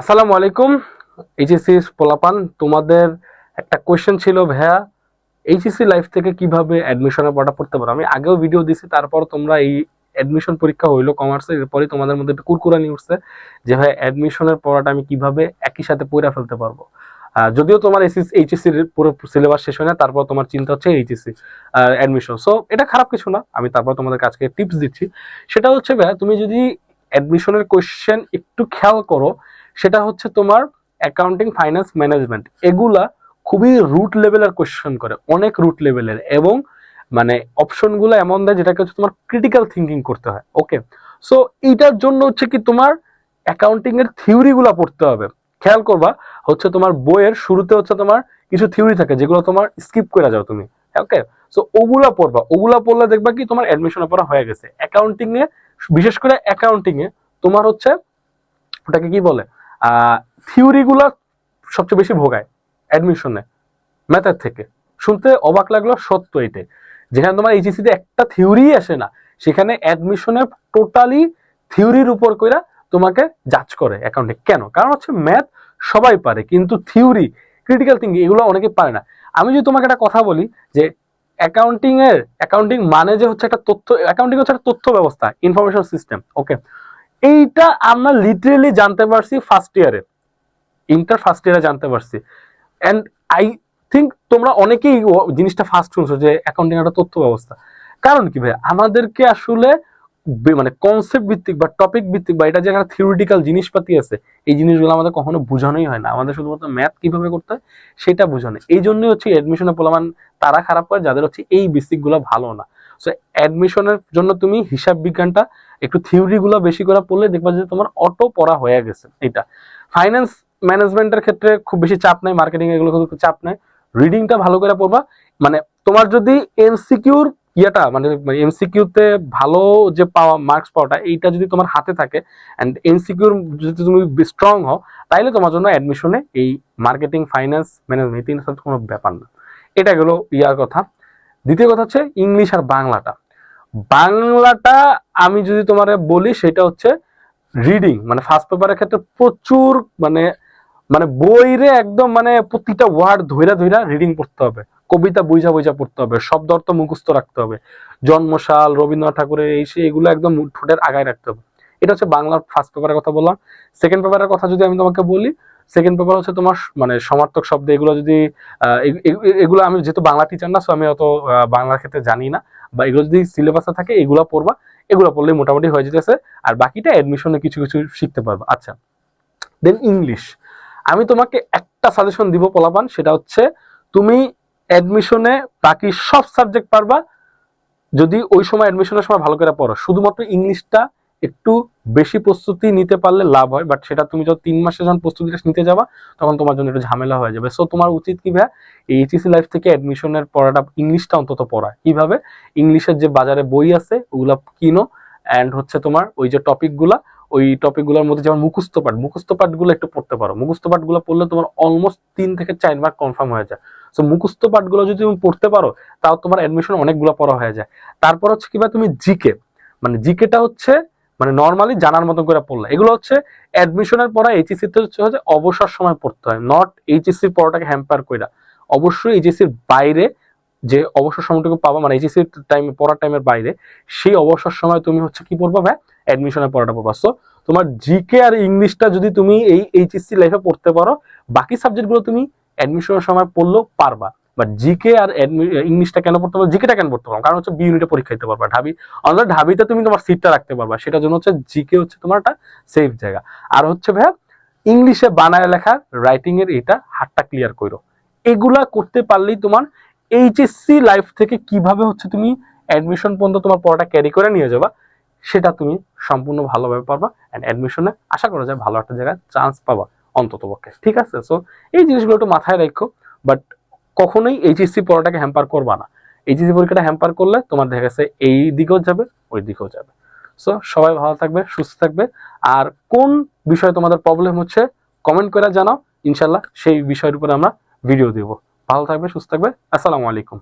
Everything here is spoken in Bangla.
আসসালামু আলাইকুম এইচএসসি পোলাপান, তোমাদের একটা কোয়েশ্চেন ছিল, ভাইয়া এইচএসসি লাইফ থেকে কীভাবে অ্যাডমিশনের পড়া পড়তে পারো? আমি আগেও ভিডিও দিছি, তারপর তোমরা এই অ্যাডমিশন পরীক্ষা হইল কমার্সের এরপরে তোমাদের মধ্যে একটা কুরকুরানি উঠছে যে ভাই অ্যাডমিশনের পড়াটা আমি কীভাবে একই সাথে পড়ে ফেলতে পারব? যদিও তোমার এইচএসসি পুরো সিলেবাস শেষ হয় না, তারপর তোমার চিন্তা হচ্ছে এইচএসসি অ্যাডমিশন সো এটা খারাপ কিছু না, আমি তারপর তোমাদের কাছকে টিপস দিচ্ছি। সেটা হচ্ছে, ভাইয়া, তুমি যদি অ্যাডমিশনের কোয়েশ্চেন একটু খেয়াল করো সেটা হচ্ছে তোমার অ্যাকাউন্টিং ফাইন্যান্স ম্যানেজমেন্ট এগুলা খুবই রুট লেভেলের কোয়েশ্চেন করে, অনেক রুট লেভেলের এবং মানে অপশনগুলো এমন দেয় যেটাকে হচ্ছে তোমার ক্রিটিক্যাল থিঙ্কিং করতে হয় ওকে সো এইটার জন্য হচ্ছে কি তোমার অ্যাকাউন্টিং এর থিওরিগুলো পড়তে হবে। খেয়াল করবা, হচ্ছে তোমার বইয়ের শুরুতে হচ্ছে তোমার কিছু থিওরি থাকে যেগুলো তোমার স্কিপ করে যাও তুমি ওকে সো ওগুলা পড়বা, ওগুলা পড়লে দেখবা কি তোমার অ্যাডমিশনের পড়া হয়ে গেছে। অ্যাকাউন্টিং এ, বিশেষ করে অ্যাকাউন্টিং এ তোমার হচ্ছে, ওটাকে কি বলে? থিওরি গুলা সবচেয়ে বেশি ভোগায় অ্যাডমিশনে ম্যাথের থেকে। শুনতে অবাক লাগল, সত্য এটাই। যেখানে তোমার এইচএসসি তে একটা থিওরি আসে না, সেখানে অ্যাডমিশনে টোটালি থিওরির উপর কইরা তোমাকে জাজ করে অ্যাকাউন্টে কেন? কারণ হচ্ছে ম্যাথ সবাই পারে, কিন্তু থিওরি ক্রিটিক্যাল থিঙ্কিং এগুলো অনেকে পারে না। আমি যদি তোমাকে একটা কথা বলি, যে অ্যাকাউন্টিং এর অ্যাকাউন্টিং মানে যে হচ্ছে একটা তথ্য অ্যাকাউন্টিং হচ্ছে একটা তথ্য ব্যবস্থা ইনফরমেশন সিস্টেম ওকে এইটা আমরা লিটারেলি জানতে পারছি ফার্স্ট ইয়ারে ইন্টার ফার্স্ট ইয়ারে জানতে পারছি। অ্যান্ড আই থিঙ্ক তোমরা অনেকেই জিনিসটা ফার্স্ট শুনছো যে অ্যাকাউন্টিং একটা তথ্য ব্যবস্থা। কারণ কি ভাই আমাদেরকে আসলে মানে কনসেপ্ট ভিত্তিক বা টপিক ভিত্তিক বা এটা যে একটা থিওরিটিক্যাল জিনিসপাতি আছে, এই জিনিসগুলো আমাদের কখনো বোঝানোই হয় না। আমাদের শুধুমাত্র ম্যাথ কীভাবে করতে হয়, সেটা বোঝানো। এই জন্যই হচ্ছে অ্যাডমিশনে পোলামান তারা খারাপ করে, যাদের হচ্ছে এই বেসিকগুলো ভালো না। সো অ্যাডমিশনের জন্য তুমি হিসাব বিজ্ঞানটা একটু থিওরি গুলো বেশি করে পড়লে দেখবা যে তোমার অটো পড়া হয়ে গেছে এটা ফাইন্যান্স ম্যানেজমেন্টের ক্ষেত্রে খুব বেশি চাপ নাই মার্কেটিং এগুলো খুব চাপ নাই। রিডিংটা ভালো করে পড়বা। মানে তোমার যদি এমসিকিউর ইয়েটা মানে এমসিকিউতে ভালো যে পাওয়া মার্কস পাওয়াটা, এইটা যদি তোমার হাতে থাকে অ্যান্ড এমসিকিউর যদি তুমি স্ট্রং হও, তাইলে তোমার জন্য অ্যাডমিশনে এই মার্কেটিং ফাইন্যান্স ম্যানেজমেন্ট সাথে কোনো ব্যাপার না। এটা গেলো ইয়ার কথা। দ্বিতীয় কথা হচ্ছে ইংলিশ আর বাংলাটা। বাংলাটা আমি যদি তোমার বলি, সেটা হচ্ছে রিডিং মানে ফার্স্ট পেপারের ক্ষেত্রে প্রচুর মানে মানে বইরে একদম মানে প্রতিটা ওয়ার্ড ধইরা ধইরা রিডিং পড়তে হবে। কবিতা বুঝা বুঝা পড়তে হবে, শব্দ অর্থ মুখস্থ রাখতে হবে। জন্মসাল, রবীন্দ্রনাথ ঠাকুরের এই সে এগুলো একদম ঠোঁটের আগায় রাখতে হবে। এটা হচ্ছে বাংলার ফার্স্ট পেপারের কথা বললাম। সেকেন্ড পেপারের কথা যদি আমি তোমাকে বলি সেকেন্ড পেপার হচ্ছে তোমার মানে সমার্থক শব্দ। এগুলো যদি এগুলো আমি যেহেতু বাংলা টিচার না সো আমি অত বাংলার ক্ষেত্রে জানি না। বা এগুলো যদি সিলেবাসে থাকে, এগুলো পড়বা। এগুলো পড়লে মোটামুটি হয়ে যেতেছে। আর বাকিটা অ্যাডমিশনে কিছু কিছু শিখতে পারবা। আচ্ছা দেন ইংলিশ আমি তোমাকে একটা সাজেশন দিব পোলাপান, সেটা হচ্ছে তুমি অ্যাডমিশনে বাকি সব সাবজেক্ট পারবা, যদি ওই সময় অ্যাডমিশনের সময় ভালো করে পড়ো। শুধুমাত্র ইংলিশটা একটু বেশি প্রস্তুতি নিতে পারলে লাভ হয় বাট সেটা তুমি যখন তিন মাসে যখন প্রস্তুতিটা নিতে যাবা, তখন তোমার জন্য একটু ঝামেলা হয়ে যাবে। সো তোমার উচিত কি ভাই এইচএসি লাইফ থেকে অ্যাডমিশনের পড়াটা ইংলিশটা অন্তত পড়া। কীভাবে? ইংলিশের যে বাজারে বই আছে, ওগুলা কিনো অ্যান্ড হচ্ছে তোমার ওই যে টপিকগুলা ওই টপিকগুলোর মধ্যে যেমন মুখস্থ পাঠ, মুখস্থ পাঠগুলো একটু পড়তে পারো। মুখস্থ পাঠগুলো পড়লে তোমার অলমোস্ট তিন থেকে চার মার্ক কনফার্ম হয়ে যায়। সো মুখস্থ পাঠগুলো যদি তুমি পড়তে পারো, তাও তোমার অ্যাডমিশন অনেকগুলো পড়া হয়ে যায়। তারপর হচ্ছে কিবা তুমি জিকে মানে জিকেটা হচ্ছে মানে নর্মালি জানার মতো করে পড়লা। এগুলো হচ্ছে অ্যাডমিশনের পড়া এইচএসসি তে হচ্ছে অবসর সময় পড়তে হয় নট এইচএসসি পড়াটাকে হ্যাম্পার কইরা। অবশ্যই এইচএসসির বাইরে যে অবসর সময়টুকু পাবা মানে এইচএসসি টাইম পড়ার টাইমের বাইরে, সেই অবসর সময় তুমি হচ্ছে কি পড়বা ভাই? অ্যাডমিশনের পড়াটা পড়বা। সো তোমার জিকে আর ইংলিশটা যদি তুমি এই এইচএসসি লাইফে পড়তে পারো, বাকি সাবজেক্টগুলো তুমি অ্যাডমিশনের সময় পড়লেও পারবা। বাট জিকে আর ইংলিশটা কেন পড়তে পারো জিকেটা কেন পড়তে পারব? কারণ হচ্ছে বি ইউনিটে পরীক্ষা দিতে পারবা, ঢাবি, অন্তত ঢাবিতে তুমি তোমার সিটটা রাখতে পারবা। সেটার জন্য হচ্ছে জিকে হচ্ছে তোমার একটা সেফ জায়গা। আর হচ্ছে ভাইয়া ইংলিশে বানায় লেখা রাইটিং এর এটা হাতটা ক্লিয়ার করো এগুলা করতে পারলেই তোমার এইচএসসি লাইফ থেকে কীভাবে হচ্ছে তুমি অ্যাডমিশন পর্যন্ত তোমার পড়াটা ক্যারি করে নিয়ে যাবা, সেটা তুমি সম্পূর্ণ ভালোভাবে পারবা অ্যান্ড অ্যাডমিশনে আশা করা যায় ভালো একটা জায়গায় চান্স পাবা অন্তত পক্ষে ঠিক আছে? সো এই জিনিসগুলো একটু মাথায় রাখো বাট কখনোই এইচএসসি পড়াটাকে হ্যাম্পার করবা না। এইচএসসি পরীক্ষাটা হ্যাম্পার করলে তোমার দেখা গেছে এই দিকেও যাবে, ওই দিকেও যাবে। সো সবাই ভালো থাকবে, সুস্থ থাকবে। আর কোন বিষয়ে তোমাদের প্রবলেম হচ্ছে কমেন্ট করে জানাও। ইনশাল্লাহ সেই বিষয়ের উপরে আমরা ভিডিও দেবো। ভালো থাকবে, সুস্থ থাকবে। আসসালামু আলাইকুম।